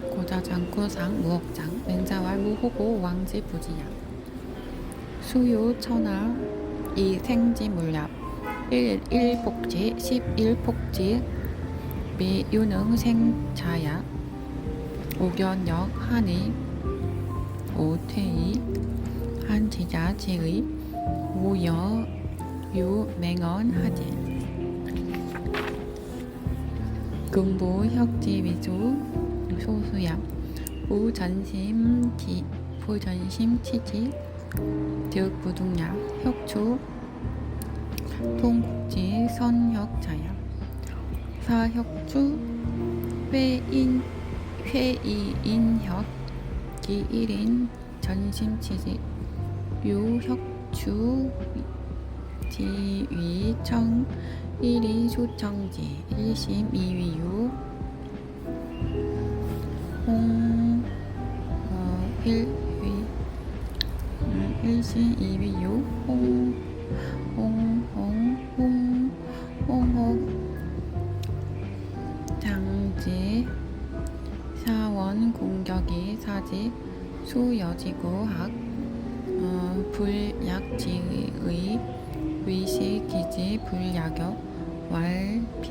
고자장구상 무억장 맹자왈 무호고 왕지 부지야 수요 천하 이 생지 물랍 일일복지 십일복지 미유능 생자야. 오견역 한의. 오퇴이 한지자 지의. 오여 유맹언 하제 금보 혁지 위조 소수야 우전심 기 부전심 치지 득 부둥야 혁초 통국지 선혁자야 사혁주 회인 회이인혁 기일인 전심치지 유혁주 지위청 일이 수청지 일심 이위유 홍 어, 일위 음, 일심 이위유 홍 홍 홍 홍 홍호 장지 사원 공격이 사지 수여지구 학 어, 불약지의 위시기지 불야격 왈비연약